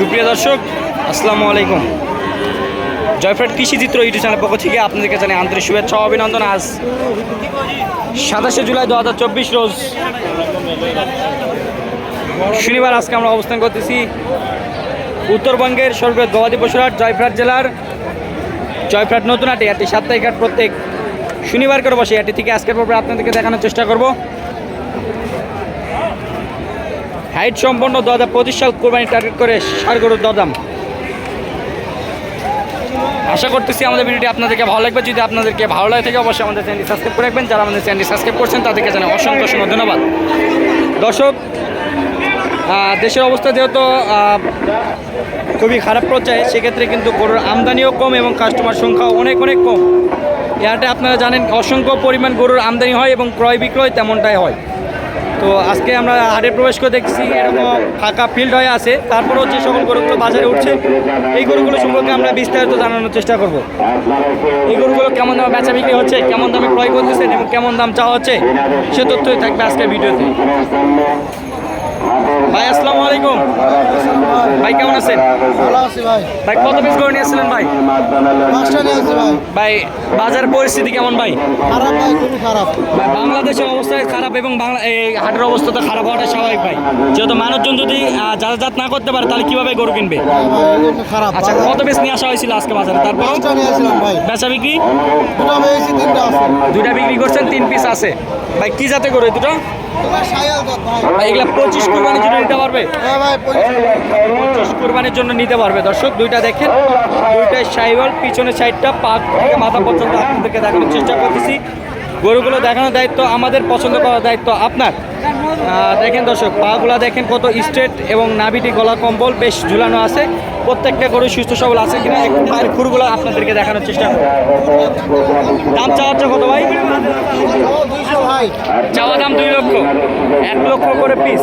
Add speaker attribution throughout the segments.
Speaker 1: সুপ্রিয় দর্শক, আসসালামু আলাইকুম। জয়ফ্রেড কৃষি চিত্র ইউটিউব চ্যানেল পক্ষ থেকে আপনাদেরকে জানাই আন্তরিক শুভেচ্ছা অভিনন্দন। আজ সাতাশে জুলাই দু হাজার চব্বিশ রোজ শনিবার আজকে আমরা অবস্থান করতেছি উত্তরবঙ্গের সর্ববৃহৎ গবাদি পশুরহাট জয়ফ্রাট জেলার জয়ফ্রাট নতুন হাটে। এটি সাপ্তাহিক হাট প্রত্যেক শনিবার করে বসে। এটি থেকে আজকের পর্বে আপনাদেরকে দেখানোর চেষ্টা করব। হাইট সম্পন্ন দাদা পঁচিশ সাল কোরবানি টার্গেট করে সার গরুর দরদাম আশা করতেছি আমাদের ভিডিওটি আপনাদেরকে ভালো লাগবে। যদি আপনাদেরকে ভালো লাগে থেকে অবশ্যই আমাদের চ্যানেলটি সাবস্ক্রাইব করে রাখবেন। যারা আমাদের চ্যানেলটি সাবস্ক্রাইব করছেন, তাদেরকে জানাই অসংখ্য অসংখ্য ধন্যবাদ। দর্শক দেশের অবস্থা যেহেতু খুবই খারাপ পর্যায়ে, সেক্ষেত্রে কিন্তু গরুর আমদানিও কম এবং কাস্টমার সংখ্যাও অনেক অনেক কম। এ আপনারা জানেন, অসংখ্য পরিমাণ গরুর আমদানি হয় এবং ক্রয় বিক্রয় তেমনটাই হয়। তো আজকে আমরা হাটে প্রবেশ করে দেখছি এরকম ফাঁকা ফিল্ড হয়ে আছে। তারপরেও যে সকল গরুগুলো বাজারে উঠছে। এই গরুগুলো সম্পর্কে আমরা বিস্তারিত জানানোর চেষ্টা করব। এই গরুগুলো কেমন দামে বেচা বিক্রি হচ্ছে, কেমন দামে ক্রয় করতেছেন এবং কেমন দাম চাওয়া হচ্ছে, সে তথ্যই থাকবে আজকের ভিডিওতে। ভাই, আসসালামু আলাইকুম। ভাই কেমন আছেন?
Speaker 2: ভালো আছি ভাই।
Speaker 1: ভাই কত পিস করে নিয়ে আসছিলেন ভাই?
Speaker 2: পাঁচটা ভাই।
Speaker 1: ভাই বাজার পরিস্থিতি কেমন ভাই?
Speaker 2: খারাপ ভাই খুবই খারাপ।
Speaker 1: ভাই, বাংলাদেশের অবস্থা খারাপ এবং বাংলা এই হাটের অবস্থা তো খারাপ হওয়াটা স্বাভাবিক ভাই। যেহেতু মানুষজন যদি যাতায়াত না করতে পারে তাহলে কীভাবে গরু কিনবে?
Speaker 2: খারাপ
Speaker 1: আচ্ছা কত পিস নিয়ে আসা হয়েছিল আজকে বাজারে? তারপর?
Speaker 2: ভাই।
Speaker 1: বেচা বিক্রি?
Speaker 2: দুটো
Speaker 1: বিক্রি করছেন তিন পিস আছে। ভাই কি জাতে করে দুটো?
Speaker 2: ভাই।
Speaker 1: এগুলা পঁচিশ কোরবানির জন্য নিতে পারবে?
Speaker 2: হ্যাঁ ভাই পঁচিশ
Speaker 1: পঁচিশ কোরবানির জন্য নিতে পারবে। দর্শক, দুইটা দেখেন দুইটাই সাইবল পিছনের সাইডটা পাক থেকে মাথা পর্যন্ত আপনাদেরকে দেখানোর চেষ্টা করতেছি। গরুগুলো দেখানোর দায়িত্ব, আমাদের পছন্দ করার দায়িত্ব আপনার। দেখেন দর্শক, পাগুলো দেখেন কত স্ট্রেট এবং নাভিটি গলা কম্বল, বেশ ঝুলানো আছে। প্রত্যেকটা গরু সুস্থ সবল আছে কিনা একটু পায়ের খুরগুলো আপনাদেরকে দেখানোর চেষ্টা করব। দাম চাওয়া হচ্ছে কত ভাই? চাওয়া দাম দুই লক্ষ। এক লক্ষ করে পিস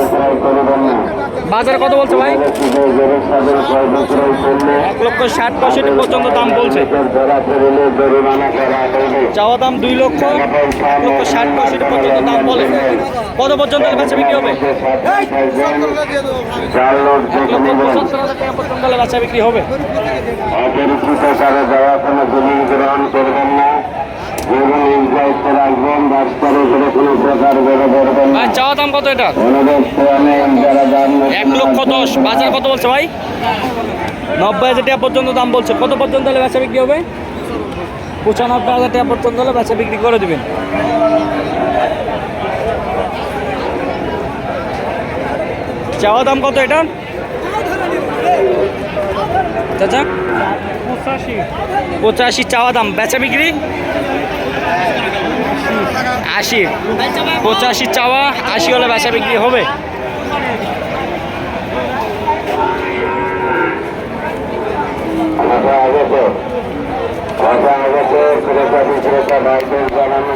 Speaker 1: বাজারে কত বলছে ভাই? এক লক্ষ ষাট পঁয়ষট্টি পর্যন্ত দাম বলছে। চাওয়া দাম দুই লক্ষ এক লক্ষ ষাট পঁয়ষট্টি পর্যন্ত দাম বলে। কত পর্যন্ত বেচা বিক্রি হবে। এক লক্ষ পঁচাত্তর হাজার টাকা পর্যন্ত হলে বিক্রি হবে।
Speaker 3: কোনো জমি গ্রহণ করবেন না।
Speaker 1: ভাই চাওয়া দাম কত এটা
Speaker 3: যারা
Speaker 1: এক লক্ষ দশ বাজার কত বলছে ভাই? নব্বই হাজার টাকা পর্যন্ত দাম বলছে। কত পর্যন্ত হলে বেচা বিক্রি হবে? পঁচানব্বই হাজার টাকা পর্যন্ত হলে বেচা বিক্রি করে দেবেন। চাওয়া দাম কত এটা চাচা? পঁচাশি। চাওয়া দাম। বেচা বিক্রি? আশি। পঁচাশি চাওয়া আশি হলে বেচা বিক্রি হবে।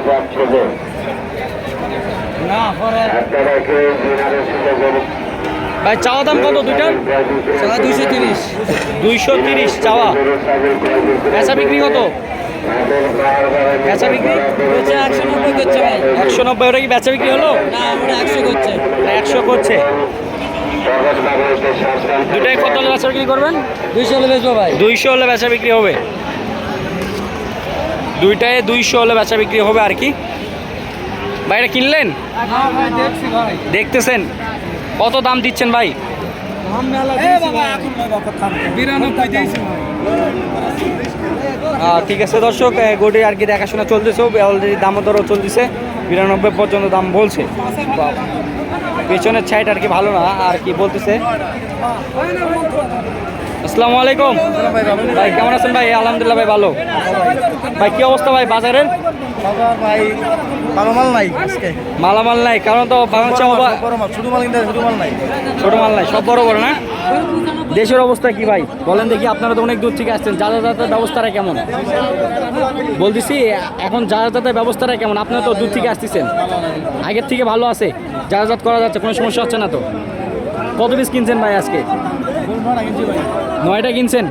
Speaker 3: যাচ্ছে যে আপনারা কেউ
Speaker 1: ভাই চাওয়া দাম কত দুইটার দুইশো তিরিশ। দুইশো তিরিশ চাওয়া। বেচা বিক্রি কত? বেচা বিক্রি? একশো নব্বই করছে ভাই। একশো নব্বই ওটা কি বেচা বিক্রি হলো? না ওটা একশো করছে। একশো করছে। দুটাই কত হলে বেচা বিক্রি করবেন? দুইশো হলে বেচবো ভাই। দুইশো হলে বেচা বিক্রি হবে। দুইটায় দুইশো হলে বেচা বিক্রি হবে আর কি। ভাই এটা কিনলেন? দেখতেছেন? কত দাম দিচ্ছেন ভাই? ঠিক আছে দর্শক এ, আর কি দেখাশোনা চলতেছে অলরেডি দামও দরও চলতেছে বিরানব্বই পর্যন্ত দাম বলছে। বা- পেছনের সাইড আর কি ভালো না আর কি বলতেছে? আসসালামু আলাইকুম। ভাই কেমন আছেন ভাই? আলহামদুলিল্লাহ ভাই ভালো। ভাই কি অবস্থা ভাই বাজারের?
Speaker 2: বাজার ভাই নাই আজকে।
Speaker 1: মালামাল নাই কারণ তো বাংলাদেশে
Speaker 2: বড় মাল শুধু মাল কিনতে শুধু মাল নাই।
Speaker 1: ছোট মাল নাই সব বড় বড় না? দেশের অবস্থা কি ভাই? বলেন দেখি আপনারা তো অনেক দূর থেকে আসছেন যাতায়াতের ব্যবস্থাটা কেমন? বলতেছি এখন যাতায়াতের ব্যবস্থাটা কেমন? আপনারা তো দূর থেকে আসতেছেন। আগের থেকে ভালো আছে যাতায়াত করা যাচ্ছে কোনো সমস্যা হচ্ছে না তো? কত পিস কিনছেন ভাই আজকে? নয়টা কিনছেন?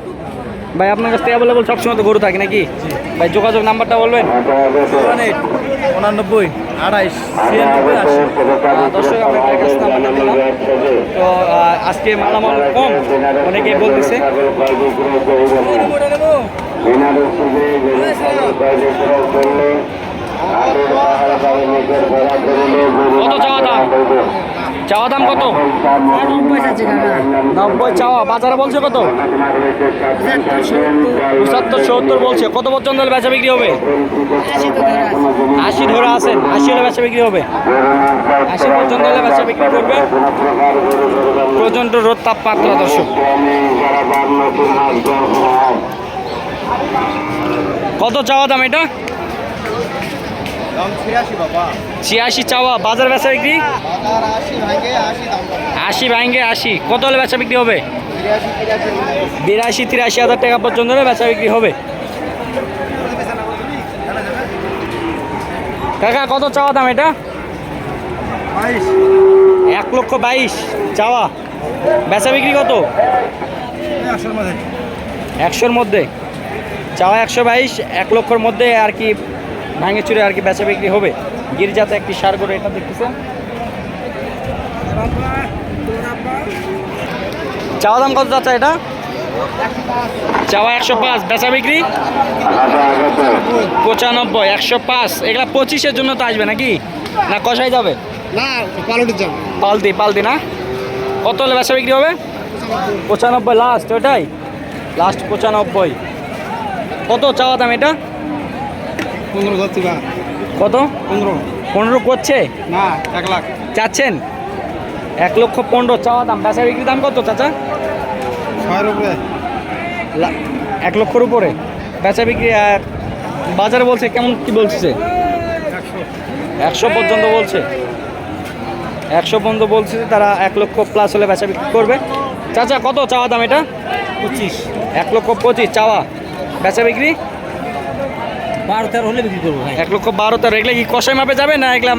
Speaker 1: ভাই আপনার কাছে অ্যাভেলেবল সবসময় তো গরু থাকে নাকি? ভাই যোগাযোগ নাম্বারটা বলবেন?
Speaker 2: উনানব্বই আড়াইশ
Speaker 3: ছিয়ানব্বই আশি।
Speaker 1: দর্শক আমরা কাছে নাম্বারটা দিলাম তো আজকে মালামাল কম অনেকেই বলতেছে। কত চাওয়া দাম? চাওয়া দাম কত? নব্বই চাওয়া, বাজারে বলছে কত? পঁচাত্তর, সত্তর বলছে। কত পর্যন্ত হলে বেচা বিক্রি হবে? আশি ধরে আছেন। আশি হলে বেচা বিক্রি হবে। আশি পর্যন্ত হলে বেচা বিক্রি করবে। প্রচণ্ড রোদ তাপমাত্রা, দর্শক। কত চাওয়া দাম এটা?
Speaker 2: ছিয়াশি
Speaker 1: চাওয়া বাজার বেচা বিক্রি?
Speaker 2: আশি ভাঙে আশি
Speaker 1: ভাঙ্গে আশি কত হলে বেচা বিক্রি হবে?
Speaker 2: বিরাশি তিরাশি
Speaker 1: হাজার টাকা পর্যন্ত হলে বেচা বিক্রি হবে। কাকা কত চাওয়া দাম এটা? এক লক্ষ বাইশ চাওয়া। বেচা বিক্রি কত?
Speaker 2: একশোর মধ্যে।
Speaker 1: চাওয়া একশো বাইশ এক লক্ষর মধ্যে আর কি ভাঙে চুরে আর কি বেচা বিক্রি হবে। গির্জাতে একটি সার করে এটা দেখতেছেন। চাওয়া দাম কত যাচ্ছে এটা? চাওয়া একশো পাঁচ বেচা বিক্রি? পঁচানব্বই একশো পাঁচ। এগুলা পঁচিশের জন্য তো আসবে নাকি? না কষাই যাবে?
Speaker 2: না পালটির যাবে।
Speaker 1: পালতি পালতি না? কত হলে বেচা বিক্রি হবে? পঁচানব্বই লাস্ট ওটাই লাস্ট পঁচানব্বই। কত চাওয়া দাম এটা?
Speaker 2: পনেরো ধরছি বা।
Speaker 1: কত?
Speaker 2: পনেরো।
Speaker 1: পনেরো করছে?
Speaker 2: না এক লাখ।
Speaker 1: চাচ্ছেন? এক লক্ষ পনেরো চাওয়া দাম। বেচা বিক্রি দাম কত চাচা?
Speaker 2: ছয়ের উপরে।
Speaker 1: লা- এক লক্ষর উপরে। বেচা বিক্রি আর বাজারে বলছে কেমন কি বলছে?
Speaker 2: একশো
Speaker 1: পর্যন্ত বলছে। একশো পর্যন্ত বলছে তারা এক লক্ষ প্লাস হলে বেচা বিক্রি করবে। চাচা কত চাওয়া দাম এটা?
Speaker 2: পঁচিশ।
Speaker 1: এক লক্ষ পঁচিশ চাওয়া। বেচা বিক্রি?
Speaker 2: বারো তেরো হলে বিক্রি করব ভাই।
Speaker 1: এক লক্ষ বারো তেরো এগুলো কি কষাই মাপে যাবে না এগুলা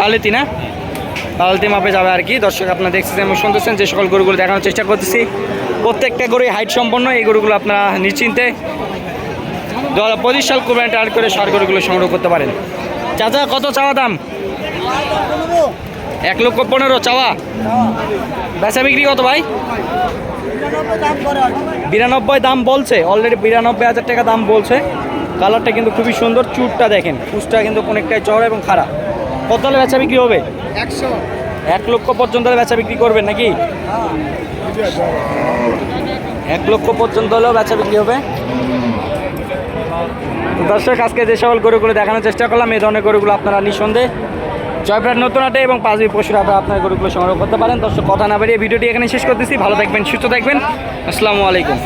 Speaker 1: তালেতি না? তালতি মাপে যাবে আর কি। দর্শক আপনারা দেখতেছেন এবং শুনতেছেন যে সকল গরুগুলো দেখানোর চেষ্টা করতেছি। প্রত্যেকটা গরুই হাইট সম্পন্ন এই গরুগুলো আপনারা নিশ্চিন্তে দু হাজার পঁচিশ সাল কুরবানি টার্ট করে সার গরুগুলো সংগ্রহ করতে পারেন। চাচা কত চাওয়া দাম? এক লক্ষ পনেরো চাওয়া। বেচা বিক্রি কত ভাই? বিরানব্বই দাম বলছে অলরেডি বিরানব্বই হাজার টাকা দাম বলছে। কালারটা কিন্তু খুবই সুন্দর চুটটা দেখেন কুচটা কিন্তু অনেকটাই চড়া এবং খারাপ কত হলে বেচা বিক্রি হবে?
Speaker 2: একশো।
Speaker 1: এক লক্ষ পর্যন্ত বেচা বিক্রি করবেন নাকি? এক লক্ষ পর্যন্ত হলেও বেচা বিক্রি হবে। দর্শক আজকে যে সকল গরুগুলো দেখানোর চেষ্টা করলাম এই ধরনের গরুগুলো আপনারা নিঃসন্দেহে জয়প্রাট নতুন আটে এবং পাঁচবি পশুর হাটে আপনার গরুগুলো সংগ্রহ করতে পারেন। দর্শক, কথা না বাড়িয়ে ভিডিওটি এখানে শেষ করতেছি। ভালো থাকবেন, সুস্থ থাকবেন। আসসালামু আলাইকুম।